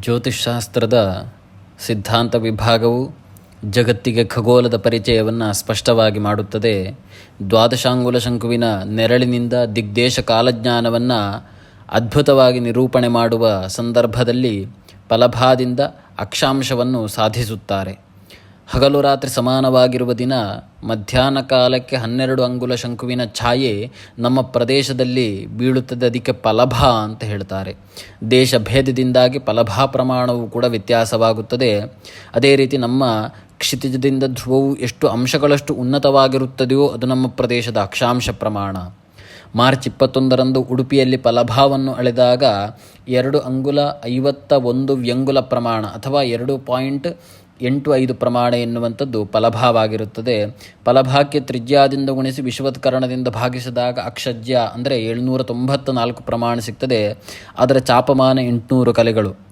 ಜ್ಯೋತಿಷ್ಶಾಸ್ತ್ರದ ಸಿದ್ಧಾಂತ ವಿಭಾಗವು ಜಗತ್ತಿಗೆ ಖಗೋಲದ ಪರಿಚಯವನ್ನು ಸ್ಪಷ್ಟವಾಗಿ ಮಾಡುತ್ತದೆ. ದ್ವಾದಶಾಂಗುಲ ಶಂಕುವಿನ ನೆರಳಿನಿಂದ ದಿಗ್ದೇಶ ಕಾಲಜ್ಞಾನವನ್ನು ಅದ್ಭುತವಾಗಿ ನಿರೂಪಣೆ ಮಾಡುವ ಸಂದರ್ಭದಲ್ಲಿ ಫಲಭಾದಿಂದ ಅಕ್ಷಾಂಶವನ್ನು ಸಾಧಿಸುತ್ತಾರೆ. ಹಗಲು ರಾತ್ರಿ ಸಮಾನವಾಗಿರುವ ದಿನ ಮಧ್ಯಾಹ್ನ ಕಾಲಕ್ಕೆ ಹನ್ನೆರಡು ಅಂಗುಲ ಶಂಕುವಿನ ಛಾಯೆ ನಮ್ಮ ಪ್ರದೇಶದಲ್ಲಿ ಬೀಳುತ್ತದೆ. ಅದಕ್ಕೆ ಫಲಭ ಅಂತ ಹೇಳ್ತಾರೆ. ದೇಶ ಭೇದದಿಂದಾಗಿ ಫಲಭಾ ಪ್ರಮಾಣವು ಕೂಡ ವ್ಯತ್ಯಾಸವಾಗುತ್ತದೆ. ಅದೇ ರೀತಿ ನಮ್ಮ ಕ್ಷಿತಿಜದಿಂದ ಧ್ರುವವು ಎಷ್ಟು ಅಂಶಗಳಷ್ಟು ಉನ್ನತವಾಗಿರುತ್ತದೆಯೋ ಅದು ನಮ್ಮ ಪ್ರದೇಶದ ಅಕ್ಷಾಂಶ ಪ್ರಮಾಣ. ಮಾರ್ಚ್ ಇಪ್ಪತ್ತೊಂದರಂದು ಉಡುಪಿಯಲ್ಲಿ ಫಲಭಾವನ್ನು ಅಳೆದಾಗ ಎರಡು ಅಂಗುಲ ಐವತ್ತ ಒಂದು ವ್ಯಂಗುಲ ಪ್ರಮಾಣ ಅಥವಾ ಎರಡು ಪಾಯಿಂಟ್ ಎಂಟು ಐದು ಪ್ರಮಾಣ ಎನ್ನುವಂಥದ್ದು ಫಲಭಾವಾಗಿರುತ್ತದೆ. ಫಲಭಾಕ್ಕೆ ತ್ರಿಜ್ಯಾದಿಂದ ಗುಣಿಸಿ ವಿಶ್ವತ್ಕರಣದಿಂದ ಭಾಗಿಸಿದಾಗ ಅಕ್ಷಜ್ಯ ಅಂದರೆ ಏಳ್ನೂರ ತೊಂಬತ್ತ ನಾಲ್ಕು ಪ್ರಮಾಣ ಸಿಗ್ತದೆ. ಅದರ ಚಾಪಮಾನ ಎಂಟುನೂರು ಕಲೆಗಳು.